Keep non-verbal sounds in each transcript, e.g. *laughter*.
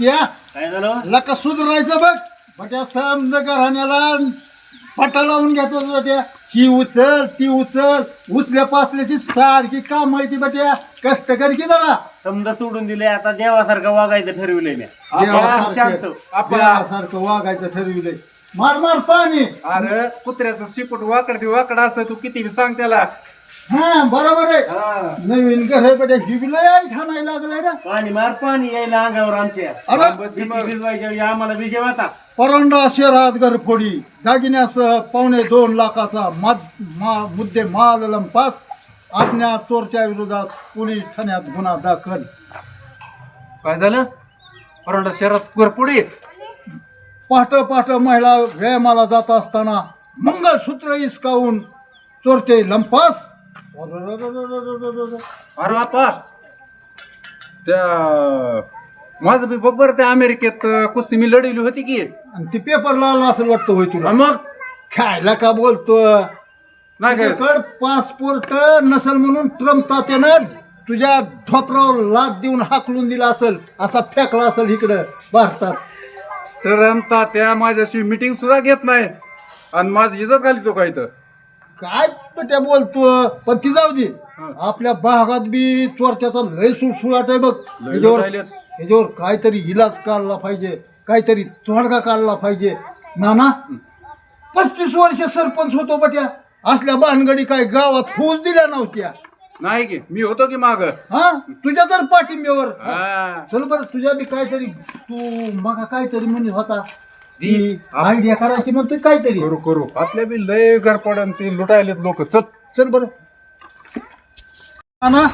मानक्या काय झालं? लका सुधरायचं बघ. बट्या समज घराण्याला पटा लावून घेतो बट्या. ही उचल ती उचल. उचल्या पासल्याची सारखी काम माहिती बट्या. कष्ट कर की जरा. समजा सोडून दिले आता देवासारखं वागायचं ठरविलंय मी. शांत. देवासारखं देवासारखं वागायचं ठरविलंय. मार मार पाणी. अरे कुत्र्याचं शिपट वाकड ते वाकड असतं तू किती बी सांग त्याला. हा बरोबर आहे. नवीन घर आहे बट्या हिबलंय ठाणायला लागलाय रे. पाणी मार पाणी यायला अंगावर आमच्या. अरे बस आम्हाला विजय होता. परोंडा शहरात घरफोडी दागिन्यासह पावणे दोन लाखाचा माद मा मुद्दे माल लंपास. आज्ञा चोरच्या विरोधात पोलीस ठाण्यात गुन्हा दाखल. काय झालं? परोंडा शहरात पुढे पहाट पहाट महिला व्यायामाला जात असताना मंगळसूत्र इसकावून चोरते लंपास. अरे बापा. त्या माझं बी बरोबर त्या अमेरिकेत कुस्ती मी लढवली होती की. आणि ती पेपरला आला असं वाटतं होय तुला. मग? खायला का बोलतो? नाही काय? तुझ्याकडं पासपोर्ट नसल म्हणून ट्रम्प तात्यानं तुझ्या ढोपरावर लाद देऊन हाकलून दिला असेल. असा फेकला असेल इकडं भारतात. तर आमचा त्या माझ्याशी मिटिंग सुद्धा घेत नाही. आणि माझी इज्जत घाली तो काय तर काय त्या बोलतो पण ती जाऊ दे. आपल्या भागात बी चोरट्याचा लय सुळसुळाट आहे बघ. राहिलेत. ह्याच्यावर काहीतरी इलाज काढला पाहिजे. काहीतरी तोडगा काढला पाहिजे. नाना पस्तीस वर्ष सरपंच होतो बट्या. असल्या भानगडी काय गावात फौज दिल्या नव्हत्या. नाही की. मी होतो की माग? हा? तुझ्या तर पाठिंब्यावर. चल बरं तुझ्या बी काहीतरी तू मग काहीतरी म्हणत होता. ती आयडिया करायची म्हणतोय काहीतरी. करू करू. आपल्या बी लय गरपडन ते लुटायलेत लोक. चल. चल बरं. ना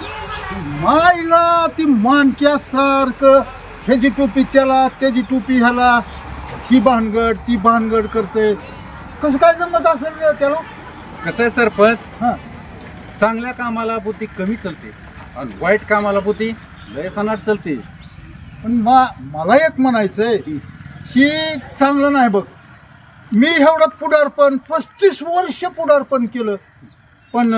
माईला ती मानक्यासारखं ह्याची टोपी त्याला त्याची टोपी ह्याला ही भानगड ती भानगड करते कसं काय जमत असेल रे त्याला? कसं आहे सरपंच? हा. चांगल्या कामाला बुद्धी कमी चलते. आणि वाईट कामाला बुद्धी लय सनाट चलते. पण मा मला एक म्हणायचंय ही चांगलं नाही बघ. मी एवढं पुढारपण पस्तीस वर्ष पुढारपण केलं. पण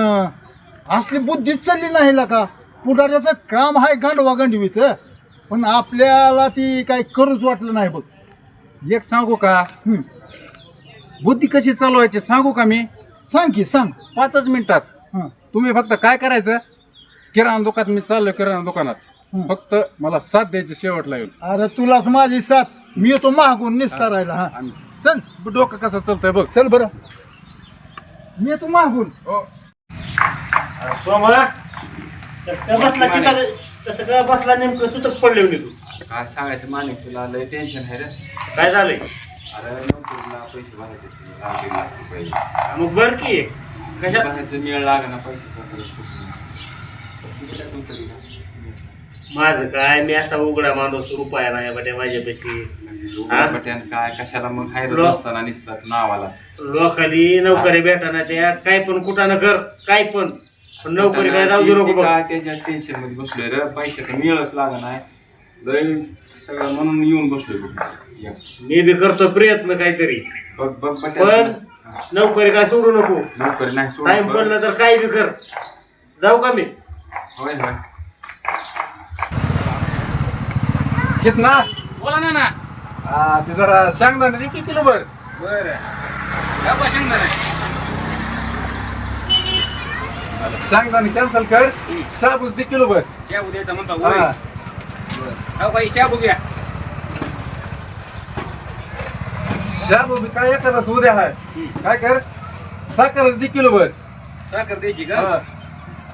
असली बुद्धीच चालली नाही ला का? पुढाऱ्याचं काम आहे गांडवा गांडवीचं पण आपल्याला ती काही करूच वाटलं नाही बघ. एक सांगू का. बुद्धी कशी चालवायची सांगू का मी? सांग की सांग. पाचच मिनिटात. तुम्ही फक्त काय करायचं? किराणा दुकानात मी चाललोय किराणा दुकानात. फक्त मला साथ द्यायची शेवटला येऊन अरे तुलाच माझी साथ. मी येतो मागून निस्तारायला हा. आणि चल डोकं कसं चालतंय बघ चल बरं. मी येतो मागून. हो. सोमा बसला बसला नेमकं सुतक पडले होते तू. काय सांगायचं मानिक तुला लय टेन्शन आहे रे. काय झालंय? अरे नोकरीला पैसे भरायचे ते लाख रुपये. मग बर की. कशा भरायचं मिळ लागे ना पैसे माझं काय मी असा उघडा माणूस रुपया नाही बटे माझ्यापाशी. हा? काय कशाला मग हायरच लो- असताना निसतात नावाला? लोकांनी नोकरी भेटाना त्या काय पण कुठं कर काय पण. पण नोकरी काय जाऊ देऊ नको बघ. काय त्याच्या टेन्शनमध्ये बसलोय रे. पैशाचं मिळच लागा नाही लय सगळं म्हणून येऊन बसलोय बघ. या. मी बी करतो प्रयत्न काहीतरी. बघ बघ पण नोकरी काय सोडू नको. नोकरी नाही टाइम सोडून पडलं तर काही बी कर. जाऊ का मी? होय होय. ना. बोला ना ना हा ते जरा सांगणार नाही किती किलो बर. बरं काय सांगणार सांगताना कॅन्सल कर. शाबूस दे किलो बर शाबू द्यायचा म्हणता हा. हो बाई शाबू घ्या. शाबू बी काय एखादाच उद्या आहे काय कर? साखरच दे किलो बर साखर द्यायची का?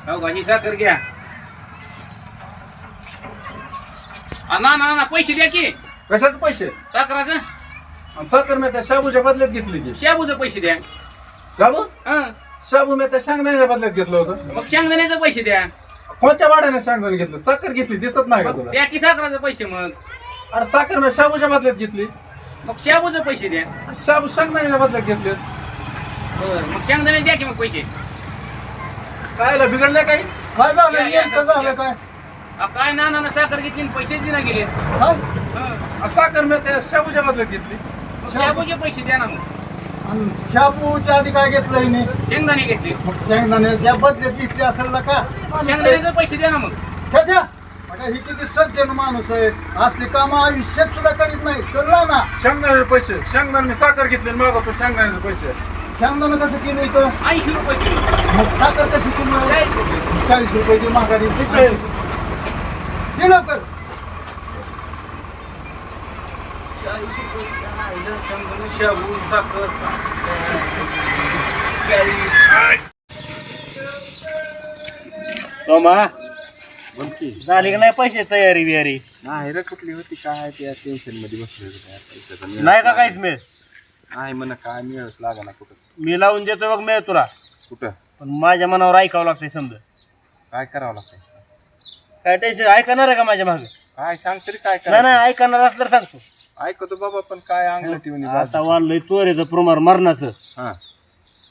हा. भाजी साखर घ्या. ना ना ना पैसे द्या की. कशाच पैसे? साखराचं? आणि साखर मी त्या शाबूच्या बदल्यात घेतली की. शाबूचं पैसे द्या. शाबू? हा. शाबू मी त्या शेंगदाण्याच्या बदल्यात घेतलं होतं. मग शेंगदाण्याचे पैसे द्या. कोणत्या वाड्याने शेंगदाणे घेतलं? साखर घेतली दिसत नाही का मग तुला? द्या की साखराचे पैसे मग. अरे साखर मी शाबूच्या बदल्यात घेतली. मग शाबूचे पैसे द्या. आणि शाबू शेंगदाण्याच्या बदल्यात घेतले. बरं मग शेंगदाणे द्या की मग पैसे. कायला बिघडलं काही? काय झालं नेमकं काय? काय ना ना ना साखर घेतली आणि पैसेच दिना गेले? हा? हा. साखर मी त्या शाबूच्या बदल्यात घेतली. मग शाबूचे पैसे द्या ना मग. आणि शापूच्या आधी काय घेतलं हिने? शेंगदाणे घेतले. मग शेंगदाण्याच्या बदल्यात घेतली असेल ना का? शेंगदाण्याचे पैसे द्या ना मग. त्याच्या आता ही किती सज्जन माणूस आहे. असली कामं आयुष्यात सुद्धा करीत नाही. कळला ना शेंगदाण्याचे पैसे. शेंगदाणे मी साखर घेतले आणि मागवतो शेंगदाण्याचे पैसे. श्यामदानं कसं किलो इथं? ऐंशी रुपये किलो. मग साखर कशी किलो चाळीस रुपये. चाळीस रुपयाची महागारी ते दे लवकर. चाळीस रुपये राहिलं, शंभर, शाबू साखर सोमा बोल की. झाली का नाही पैसे तयारी बियारी? नाही रे कुठली होती काय त्या टेन्शनमध्ये बसले होते काय पैशाचं नाही का काहीच मिळ? नाही म्हणा काय मिळच लागा ना कुठं. मी लावून देतो बघ मिळ तुला. कुठं? पण माझ्या मनावर ऐकावं लागतंय समजा. काय करावं लागतं काय टेन्शन ऐकणार आहे का माझ्या मागे? काय सांग तरी काय नाही करायचं? नाही ऐकणार असलं तर सांगतो. ऐकतो बाबा पण काय अंगलट येऊन आता वाढलंय चोरेचं प्रमाण मरणाचं. हा.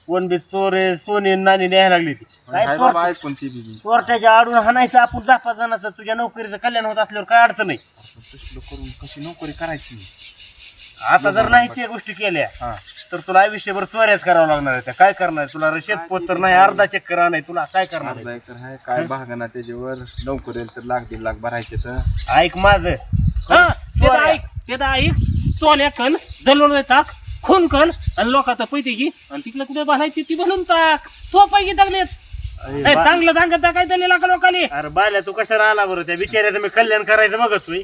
कोण बी चोरे सोने नाणी न्यायला लागली ती. काय हाय चोर- बाबा ऐकून ती बी चोरट्याच्या आडून हाणायचं आपण दहा पाच जणांचं तुझ्या नोकरीचं कल्याण होत असल्यावर काय अडचण नाही. तसलं करून कशी नोकरी करायची? आता जर नाही त्या गोष्टी केल्या हा. तर तुला आयुष्यभर चोऱ्याच करावं लागणार आहे त्या. काय करणार? तुला रशेद पोत तर नाही अर्धा चक्कर नाही तुला. काय करणार आहे? आहे काय भागना त्याच्यावर? नोकरी येईल तर लाख दीड लाख भरायचे तर. ऐक माझं. हा ते तर ऐक ते तर ऐक. सोन्या कल जलून टाक खून कल आणि लोकांचा पैसे घे आणि तिकडे कुठे भरायची ती बनवून टाक. तो पैकी टाकलेत अरे ए, चांगलं चांगलं टाकायचं नाही लाका लोकांनी. अरे बाल्या तू कशाला आला बरं? त्या बिचाऱ्याचं मी कल्याण करायचं बघत तुम्ही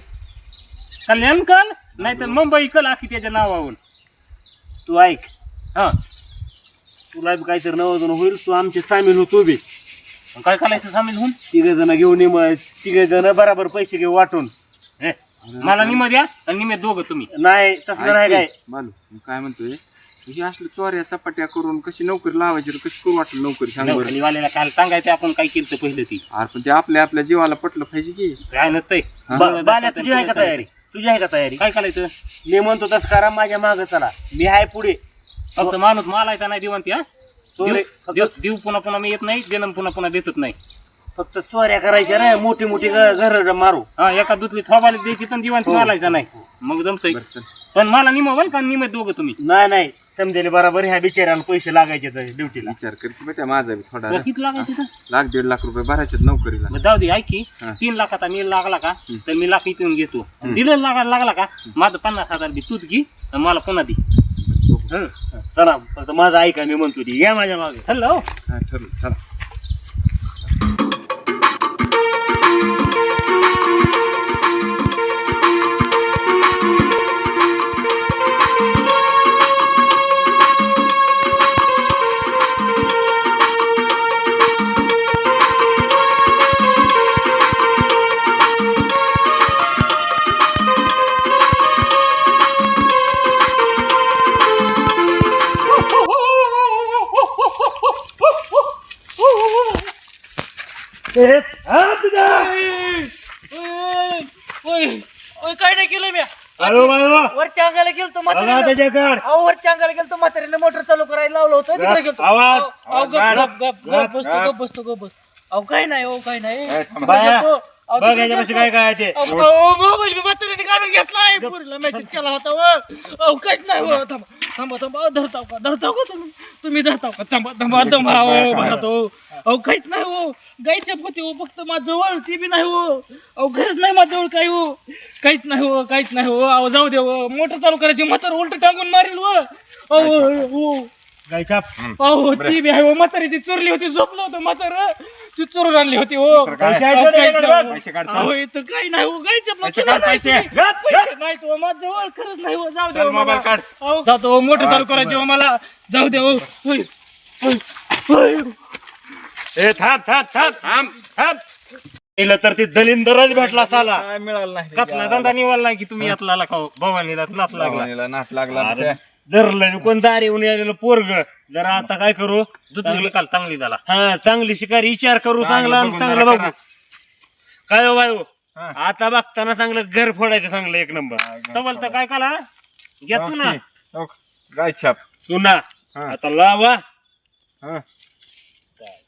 कल्याण कल नाही तर मुंबई कल आखी त्याच्या नावावरून. तू ऐक. हा. तुला बी काहीतरी नवजून होईल तू आमचे सामील हो तू बी. मग काय करायचं सामील होऊन? तिघ जण घेऊन ये मग तिघ जण बराबर पैसे घेऊ वाटून. मला निम द्या आणि निमे दोघं तुम्ही. नाही तसलं नाही काय. बालू मी काय म्हणतोय ही असलं चोऱ्या चपाट्या करून कशी नोकरी लावायची रे, कशी करू वाटलं नोकरी सांग बरं. आणि वाल्याला काय सांगायचं आपण काय केलं पहिलं ती. अरे पण ते आपल्या आपल्या जीवाला पटलं पाहिजे की. काय नसतंय. बा- बाल्या तुझी आहे का तयारी? तुझी आहे का तयारी. काय करायचं? मी म्हणतो तसं करा माझ्या मागं चला. मी आहे पुढे. फक्त माणूस मालायचा नाही दिवंती हा? चोरे देव- देव देव पुन्हा पुन्हा मी येत नाही जन्म पुन्हा पुन्हा देतच नाही. फक्त चोऱ्या करायच्या रे मोठी मोठी घर मारू. हा एका दुधली थोबाला द्यायची पण दिवाण मालायचा नाही. मग जमतंय. पण मला निम बल का निम दोघं तुम्ही? नाही नाही. समजेल बरोबर ह्या बिचाऱ्याला पैसे लागायचे ड्युटीला विचार करते बेटा माझा बी थोडा तुला किती लागायचं तर? लाख दीड लाख रुपये भरायचे नोकरीला. मग जाऊ दे ऐक हा. तीन लाखाचा मी लागला का तर मी लाख इथून घेतो. दिलं लागा लागला का माझं पन्नास हजार बी तूच घे आणि मला पुन्हा दे. हं. चला माझं ऐका मी म्हणतो ती या माझ्या मागे. हॅलो हा ठरलं चला. अंगाला गेलो तो बघा त्याच्याकडे. अहो वरच्या अंगाला गेलो म्हातारीने मोटर चालू करायला लावलं होतं तिकडे गेलो आवाज. अहो गप गप गप गप बसतो गप. बसतो गप बस अहो काय नाही अहो काय नाही. तिकडे बाया, गेलतो. अहो, बघ तिकडे याच्यापाशी गेलतो. काय काय आहे ते. अहो, अहो, मोबाईल मी म्हातारीने काढून घेतलाय पुरीला मेसेज केला होता व. अहो काहीच नाही हो. थांबा थांबा थांबा. धरताव का? धरताव का तुम्ही? तुम्ही धरताव का? थांबा थांबा थांबा हो भरत हो अहो काहीच नाही हो. गायच्या होती हो फक्त माझ्याजवळ ती बी नाही हो. अहो खरंच नाही माझ्याजवळ काही हो. काहीच नाही हो काहीच नाही हो. अहो जाऊ दे हो. मोटर चालू करायची म्हातार उलट टाकून मारेल हो. अहो हो. छाप अहो ती बी आहे हो. म्हातारी ती चोरली होती झोपलं होतं म्हातार. ती चोरून आणली होती हो. अहो, काहीच नाही हो. पैसे काढ, चल. अहो इथं काही नाही हो. गायच्या पैसे काढ, पैसे. गप, पैसे नाही तो माझ्याजवळ खरंच नाही हो. जाऊ दे चल, हो मला. मोबाईल काढ. अहो, जातो हो, मोठं चालू करायची हो मला जाऊ दे हो. होय. होय. होय. ए थांब थांब थांब. थांब. थांब. केलं तर ते दलिंदरच भेटला साला. काय मिळालं नाही धंदा निवाला नाही की तुम्ही यातला आला खाऊ. भवानीला नाच लागला. भवानीला नाट लागला ना अरे, त्या. धरलं कोण दारी येऊन आलेलं पोरग? जरा आता काय करू? दूध काल चांगली झाला. हा चांगली शिकारी. विचार करू. चांगला चांगलं आणि बघू. काय हो बाय हो? आता बघताना चांगलं घर फोडायचं चांगलं एक नंबर. तवल तर काय काला घेतो ना. गाय छाप. सुना हा. आता लावा. हा.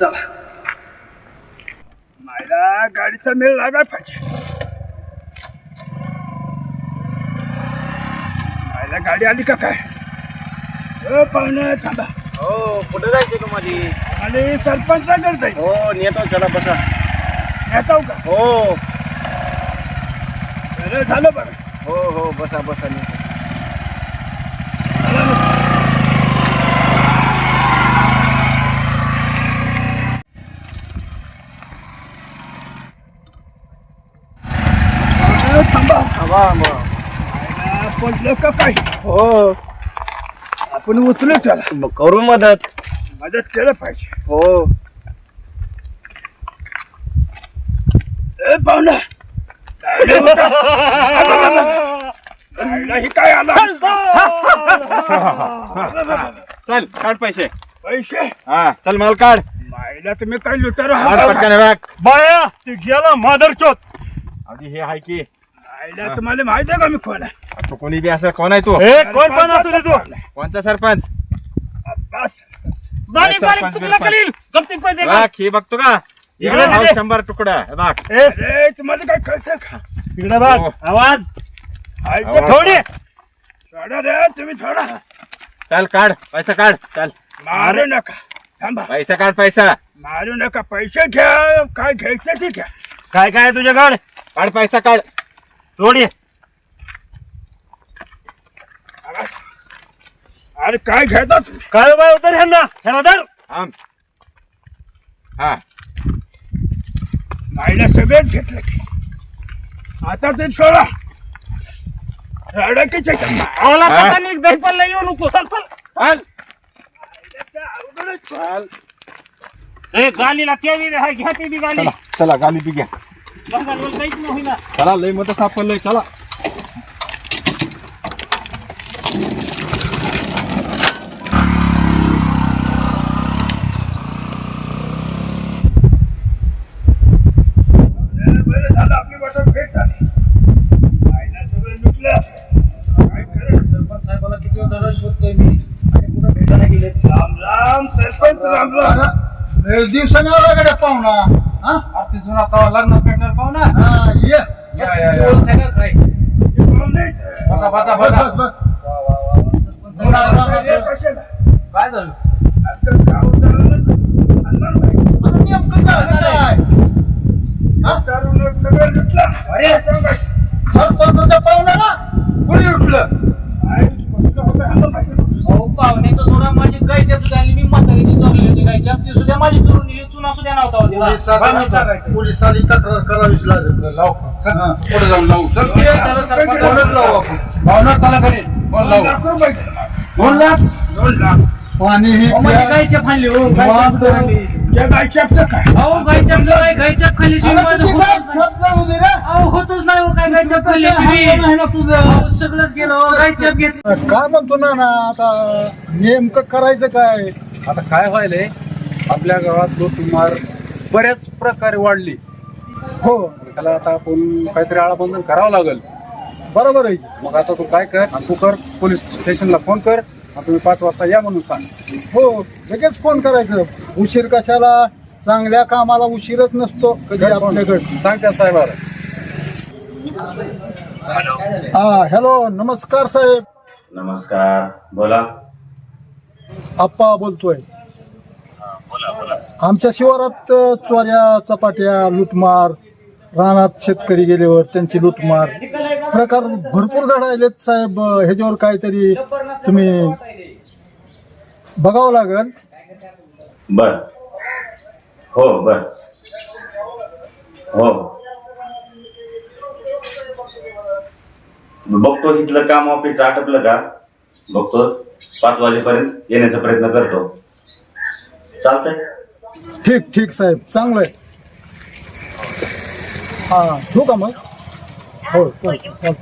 चला. मायला गाडीचा मेळ लागाय पाहिजे. मायला गाडी आली का काय? अ, पाहुणे थांबा. हो कुठे जायचं तुम्हाला आणि जाईल हो नेतो चला बसा. येतो का? हो. झालं बरं. हो हो बसा बसा नेतो अ, थांबा थांबा मग मायला पडलं का काय? हो. आपण उचलू त्याला. मग करू मदत. मदत केलं पाहिजे. हो. ए पाहुणा. *laughs* ही काय आला? चल काढ पैसे. पैसे? हा चल माल काढ. मायला तुम्ही काय लुटार काढ पटकन हे बघ. बाया ते गेला मादर चोत अगदी हे आहे की मायला तुम्हाला माहिती आहे का मी कोण आहे? तू कोणी बी असं कोण आहे तू? ए कोण पण असू दे तू. कोणता सरपंच? तुला पैसे बघ हे बघतो का? इकडे. शंभर तुकडा. ए अरे तुम्हाला काय कळतं का? इकडे बघ. हो. आवाज. आवाज. थोडी. सोडा रे तुम्ही सोडा. चल काढ. पैसा काढ. चल. मारू नका. थांबा. पैसा काढ पैसा. मारू नका. पैसे घ्या. काय घ्यायचं ते घ्या. काय काय तुझ्याकडे? काढ पैसा काढ. थोडी अरे काय घेता तुम्ही काय बाय उतर ह्यांना? ह्यांना धर थांब. हा. मायला सगळेच घेतलं की. आता ते सोडा. रडकीचे आवला हा? तसा नीट बेलपणला येऊ नको चल चल चल. ए गालीला ते बी हाय घ्या ते बी गाली. चला चला गाली बी घ्या. चला लय मोठं सापडलंय चला. आपली वाटत भेट झाली आईला सगळं लुटलं काय खरं सरपंच साहेबाला किती वेळ शोधतोय मी आणि कुठं भेटायला गेले राम राम सरपंच राम राम लय दिवसाने आला गड्या पाहुणा हा तिथून आता लग्न पेटणार पाहू ना हा ये या या या ते पाहुणे बसा बसा बस बसा बस बस राम, राम, राम. कशाला काय झालं आजकाल गाव चाललं ना. अन्नाला नाही. आता नेमकं झालं काय हा? दारूनं सगळं लुटलं अरे सांगा. सरपंचाच्या पाहुण्याला कुणी उठलं आई, कसं होतं ह्याला माहिती. अहो पाहुणे तर सोडा माझी गायच्या दुधाली मी म्हातारीची सुद्धा माझी चोरून नेली चुना सुद्धा नव्हता होती बा, मी सांगायचं. पोलिसांनी तक्रार करावीच लागेल. हा. पुढे जाऊन लावू. चल ते झालं सरपंच. कोणच लावू आपण. भावना चला घरी लावू. दोन लाख पाणी ही अहो, प्या- गायच्या हो गायच्या काय? अहो गायच्या गायच्या खाली रे. अहो होतच नाही हो काय गायच्या खाली हात नाही ना तुझं. अहो सगळंच गेलं हो, गायच्या घेतलं काय म्हणतो ना ना आता नेमकं करायचं काय? आता काय व्हायलंय? आपल्या गावात लूटमार बऱ्याच प्रकारे वाढली. हो. त्याला आता आपण काहीतरी आळाबंधन करावं लागेल. बरोबर आहे. मग आता तू काय कर? आणि तू कर पोलीस स्टेशनला फोन कर. आणि तुम्ही पाच वाजता या म्हणून सांग. हो लगेच फोन करायचं. उशीर कशाला? चांगल्या कामाला उशीरच नसतो. कधी आपल्याकडे. सांग त्या साहेबाला. हा हॅलो नमस्कार साहेब. नमस्कार. बोला. आप्पा बोलतोय. आमच्या शिवारात अ, चोऱ्या चपाट्या लुटमार रानात शेतकरी गेल्यावर त्यांची लुटमार. प्रकार भरपूर घडायलेत साहेब. अ, ह्याच्यावर काहीतरी तुम्ही बघावं लागेल. बर. हो बर. हो. बघतो इथलं काम ऑफिस आटपलं का? बघतो. पाच वाजेपर्यंत येण्याचा प्रयत्न करतो. चालतंय. ठीक ठीक साहेब चांगलं आहे हा ठेवू का मग? हो चालतं.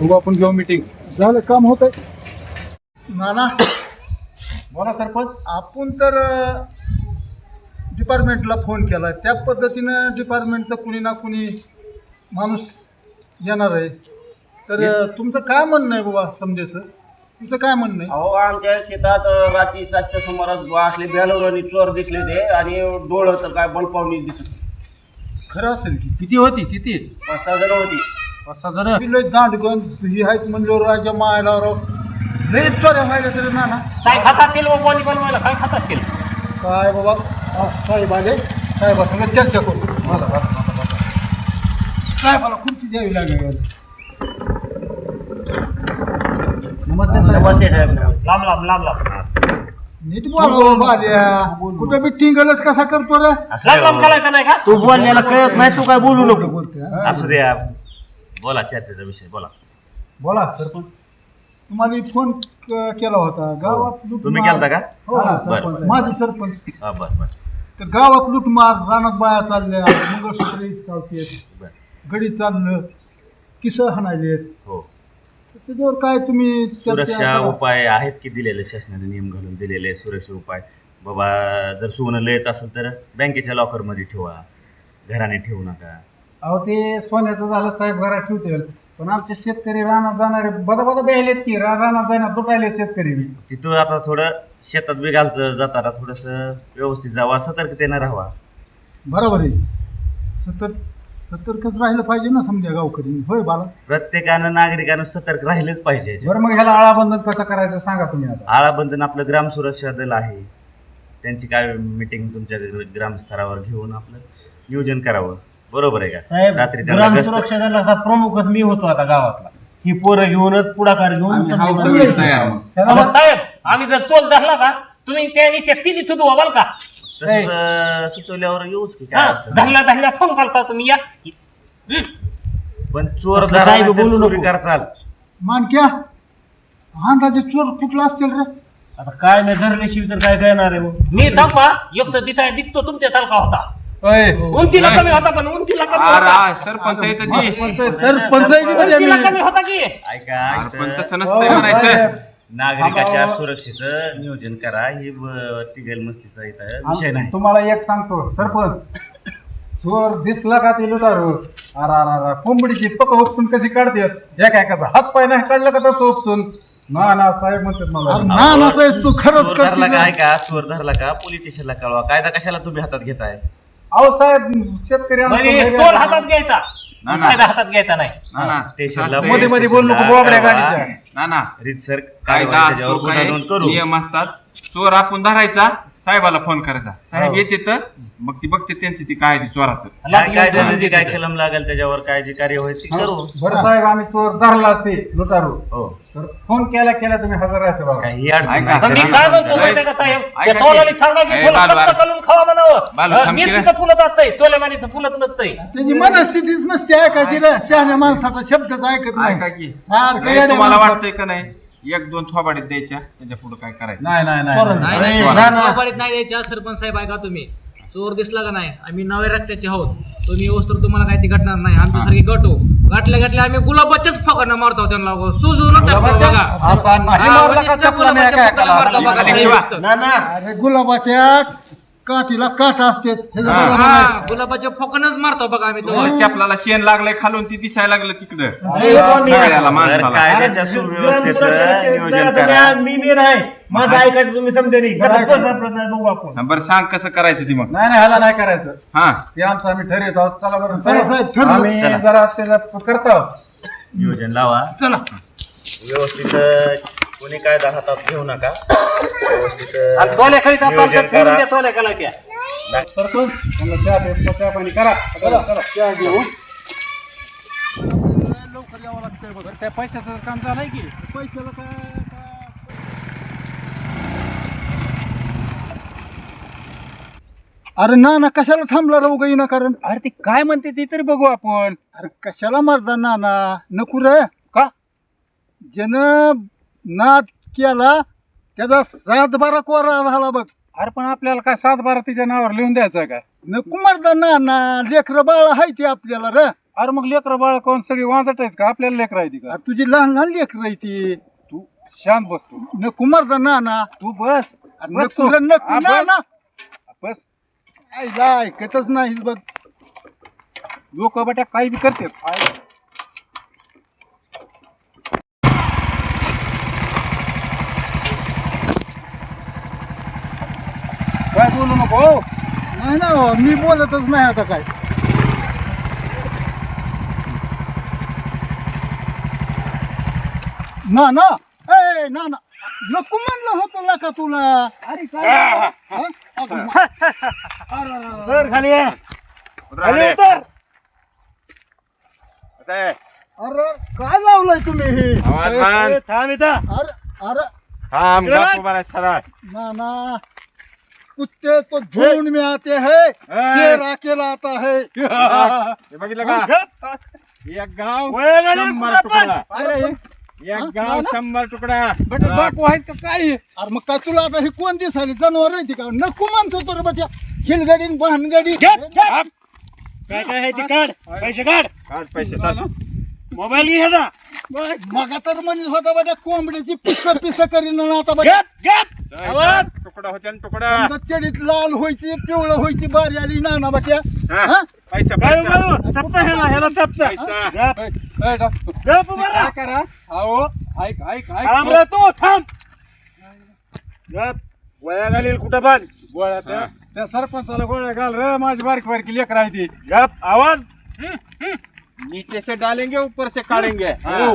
उभा आपण घेऊ मिटिंग झालं काम होत आहे नाना बोला सरपंच. आपण तर डिपार्टमेंटला फोन केला. त्या पद्धतीनं डिपार्टमेंटचं कुणी ना कुणी माणूस येणार आहे. तर अ, तुमचं काय म्हणणं आहे बाबा समजेचं? तुझं काय म्हणणं आहे? अहो आमच्या शेतात अं, रात्री सातच्या सुमारास असले बेलवरांनी चोर दिसले ते आणि डोळं तर काय बलपावणी दिसत होती. खरं असेल की. किती होती? किती? पाच सहा जण होती. पाच सहा जण. लय दांडगण ही आहेत म्हणल्यावर राजा मायला राव. लय चोऱ्या व्हायला तरी ना ना काय खातात तेल बॉडी बनवायला? काय खातात तेल? काय बाबा? हा, साहेब आले. साहेबासंग चर्चा करू. मला बसा. साहेबाला खुर्ची द्यावी लागेल. लांब लांब लांब लांब. नीट बोलावं बाल्या कुठं टिंगलच कसा करतो रे? लांब लांब करायचं नाही का? तू बोलण्याला कळत नाही तू काय बोलू नको. बोलते हा? असू द्या बोला चर्चेचा विषय बोला. बोला सरपंच. तुम्हाला फोन केला होता. गावात लूटमार- तुम्ही केलता का? हो सरपंच बरं. माझे सरपंच. हा बर बर. तर गावात लूटमार रानात बाया चालल्या मंगळसूत्र गडी चाललं किस हाणायलेत. हो. त्याच्यावर काय तुम्ही चर्चा सुरक्षा करा. उपाय आहेत की दिलेले? शासनाने नियम घालून दिलेले सुरक्षा उपाय. बाबा जर सोनं लयच असेल तर बँकेच्या लॉकरमध्ये ठेवा. घराने ठेवू नका. अहो ते सोन्याचं झालं साहेब घरात ठेवतील. पण आमचे शेतकरी रानात जाणारे बदा बदा बेलेत की रा- रानात जाणार तुटायले शेतकरी. बी. तिथं आता थोडं शेतात बी घालतं जाताना थोडंसं व्यवस्थित जावा सतर्कतेनं राहावा. बरोबर आहे. सतर्क सतर्कच राहिलं पाहिजे ना समजा गावकरी. होय बाला प्रत्येकानं नागरिकानं सतर्क राहिलेच पाहिजे. बरं मग ह्याला आळाबंधन कसं करायचं सांगा तुम्ही आता. आळाबंधन आपलं ग्राम सुरक्षा दल आहे. त्यांची काय मिटिंग तुमच्या ग्रामस्तरावर घेऊन आपलं नियोजन करावं. बरोबर आहे का? साहेब रात्री त्यांना ग्राम गस्त- सुरक्षा दलाचा प्रमुखच मी होतो आता गावातला. ही पोरं घेऊनच पुढाकार घेऊन आम्ही समजा हाव सगळे- सगळे तयार मग. अहो, साहेब आम्ही जर तोल धरला का तुम्ही त्या सुद्धा व्हाल का? अं, सुचवल्यावर येऊच की काय हा, अडचण फोन करता तुम्ही या. पण चोर धरा काय बोलू नको. करचाल मानक्या अंदाजे चोर कुठला असतील रे? आता काय नाही धरल्याशिवाय तर काय करणार आहे मग? मी थांबा एक तर तिथं दिसतो तुमच्या तालका होता. अय, उंचीला कमी होता पण उंचीला कमी अरे होता. आ, सरपंच आहे सरपंच आहे की म्हणजे उंचीला मी? कमी होता की? ऐका अरे पण इथं तसं नसतंय म्हणायचं. नागरिकाच्या सुरक्षेचं नियोजन करा. ही ब- टिगेल मस्तीचा इथं विषय नाही. तुम्हाला एक सांगतो सरपंच. चोर दिसला का ते लुटारू? अरा अरा अरा कोंबडीची पक उपसून कशी काढते? एका एकाचा हात पाय नाही काढलं का तसं उपसून? ना ना साहेब म्हणतात मला. ना नसायस तू खरंच धरला का. ऐका चोर धरला का? पोलीस स्टेशनला कळवा. कायदा कशाला तुम्ही हातात घेताय? अहो साहेब शेतकरी आमचं म्हणजे लय. हातात घ्यायचा. ना, ना. कायदा हातात घ्यायचा नाही ना ना स्टेशनला चालतंय. मध्ये मध्ये बोलू नको स्टेशनला बोबड्या कळवा. गाडीच्या. ना ना रीतसर कायदा कारवाई त्याच्यावर असतो गुन्हा काय नोंद करू नियम असतात चोर आपण धरायचा साहेबाला फोन करायचा साहेब हो. येते तर मग ती बघते त्यांची ती काय ती चोराचं काय जे काय कलम लागेल त्याच्यावर? काय जे कार्य होईल ते करू. बरं साहेब आम्ही चोर धरला असते लुटारू. हो. तर फोन केला केला तुम्ही हजर राहायचं बघा. काही अडचण ऐका. नाही. पण मी काय म्हणतो का साहेब ऐका त्या की. थांबा की फुलं कच्चं खावा म्हणावं. बाल, अं, थांब मीच की रे. तिथं फुलत असतंय. तोलेमानीचं फुलत नसतंय. त्याची मनस्थितीच नसते ऐकायची रे. शहाण्या माणसाचा शब्दच ऐकत ऐका नाही की. सारखं नाही, येड्या तुम्हाला. वाटतंय का नाही? एक दोन थोबाडीत द्यायच्या त्याच्या पुढे काय करायचं? नाही नाही नाही. नाही द्यायच्या सरपंच साहेब ऐका तुम्ही. चोर दिसला का नाही? आम्ही नवे रक्ताचे आहोत. तुम्ही वस्त्र तुम्हाला काही ती घटणार नाही. आमच्यासारखी गटो गाठल्या गाठल्या आम्ही गुलाबाच्याच फकरणं मारतो त्यांना. सुजून असा नाही. मारला का गुलाबाच्या एखादी ठेवा. ना ना अरे गुलाबाच्या काठीला काटा असते. हे जर हा. हा. गुलाबाच्या फकणच मारतो बघा आम्ही तो त्या चपलाला शेण लागलंय खालून ती दिसायला लागलं तिकडं. सगळ्याला माणसाला. कायद्याच्या सुव्यवस्थेचं नियोजन करा. मी मी नाही. माझं ऐकायचं तुम्ही समजा नाही. बरं बघू आपण. हा, सांग कसं करायचं ती मग. नाही नाही ह्याला नाही करायचं. हा. ते आमचं आम्ही ठरवत आहोत. चला बरं चला साहेब, ठरलं. आम्ही चला. जरा त्याचा करतो आहोत. नियोजन लावा. चला. व्यवस्थित कोणी कायदा हातात घेऊ नका. व्यवस्थित अं, नियोजन करा. त्या सरपंच मला चहा दे, चहा पाणी करा. चला चला. चहा घेऊ. लवकर यावं लागतंय बघ त्या पैशाचं काम झालंय की? पैशाला काय अरे ना ना कशाला थांबला राहू गाई ना कारण अरे ते काय म्हणते ते तरी बघू आपण. अरे कशाला मारता ना ना? नको रे. का? ज्यानं नाद केला त्याचा सात बारा कोरा झाला बघ. अरे पण आपल्याला काय सात बारा तिच्या नावावर लिहून द्यायचं का? नको मारता ना ना लेकरं बाळ आहे ते आपल्याला रे. अरे मग लेकरं बाळ कोण? सगळी वाजत आहेत का? आपल्याला लेकर आहे ती का? अरे तुझी लहान लहान लेकरं आहे ती. तू शांत बस तू. नको मारता ना ना तू बस. अरे बस नको तू. रे, नको हा, ना बस. ना बस. आईला ऐकतच नाही बघ. लोक बट्या काही बी करते? बोलू नको हो. नाही ना हो, मी बोलतच नाही आता काय ना ना ए ना ना नको म्हणलं होतं ना का तुला अरे काय हा? अगं, खाली ये. खाली राहिले. उतर आहे? अरे काय लावलंय तुम्ही हे आवाज मान. ए, थांब इथं अरे अरे उभा राहा सरळ ना ना कुत्ते तो झूठ में आते हैं शेर अकेला आता है। *laughs* हे बघितलं का? गप. एक गाव शंभर. तुकडा. अरे. एक? गाव. शंभर तुकडा. बेटा आहेत का काय? अरे मग काय तुला आता हे कोण दिसायली? जनावर आहे ती का? नको म्हणतो तर बच्चा. खिलगडी भानगडी. काय काय आहे ते? काढ. पैसे काढ. काढ पैसे चाल. मोबाईल घे ह्याचा. मग तर म्हणत होता बघा कोंबड्याची पिस पिस करीन आता बघा. गप गप. आवाज. तुकडा होते ना तुकडा. चडीत लाल व्हायची पिवळं व्हायची बारी आली ना ना बच्चा हा. हा? पैसा पैसा. ह्याला पैसा. गप. गप. काय करा? अहो ऐक ऐक थांब ऐक रे तू थांब. गप. वया घालील कुठं पण. गोळ्या त्या त्या सरपंचाला गोळ्या घाल रे माझी बारीक बारीक लेकर आहे ती. गप. आवाज. नीचे से डालेंगे ऊपर से काढेंगे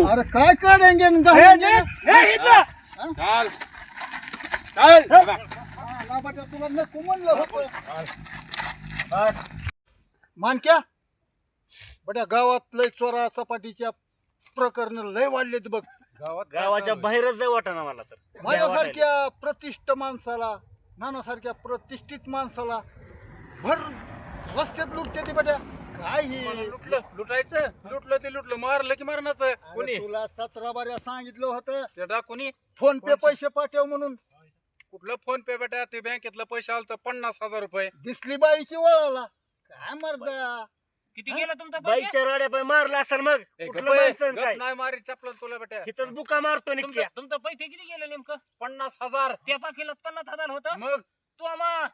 अरे काय काढेंगे ए, इथं. चाल। चाल। हा, ना बच्चा तुला नको म्हणलं होतं। मानक्या बड्या गावात लय चोरा चपाटीच्या प्रकरण लय वाढलेत बघ. गावाच्या बाहेरच जाऊ वाटा मला तर. माझ्यासारख्या प्रतिष्ठ माणसाला नानासारख्या प्रतिष्ठित माणसाला भर रस्त्यात लुटते ती बड्या काय ही? लुटायचं? लुटलं ते लुटलं. मारलं की मारणाचं अरे तुला सतरा बाऱ्या सांगितलं होतं. ते डाकुनी फोन पे पैसे पाठव म्हणून. कुठलं फोन पे बेटा? ते बँकेतलं पैसे आलं तर पन्नास हजार रुपये. दिसली बाईची वळाला. काय मर्दा? किती गेला तुमचा पैसे? बाईच्या राड्या पाय मारला असेल मग. ए, कुठलं गप्प आहे, माणसं गप्प काय? नाही मारी चपलन तुला बेटा. इथंच बुका मारतो तुमचं निघत्या तुमचं पैसे किती गेले नेमकं? पन्नास हजार. त्या पाकिला पन्नास हजार होतं. मग? तू आम्हा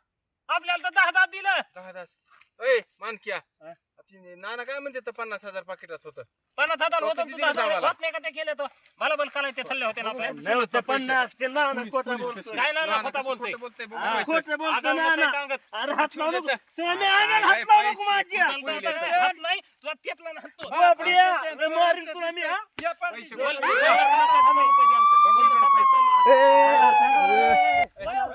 आपल्याला तर दहा दहा दिलं. दहा दास ए मानक्या. ती नाना काय म्हणते तर पन्नास हजार पाकिटात होतं पन्नास हजार तो होतं किती तुझं दिवस हजार आम्हाला? होत नाही का ते केलं तर मला बल काला ते थल्ले होते ना आपल्या नाही होतं पन्नास ते ना ना खोटं बोलतोय. काय ना ना नाना कसं बोलतोय खोटं बोलतोय बघू हा, पैसे. खोटं बोलतो आगाऊ ना बोलतोय, ना. सांगत. अरे हात लावू नको. देतं. स्वामी आगाला हात काय लावू नको पैसे? माझ्या. तुला तर काय हात नाही तुला टेपला ना तो. बापड्या, अरे मारीन तुला मी, हा? पैसे बोल, बोल. बोल, बोल, बोल, रुपये दे आमचं. बघू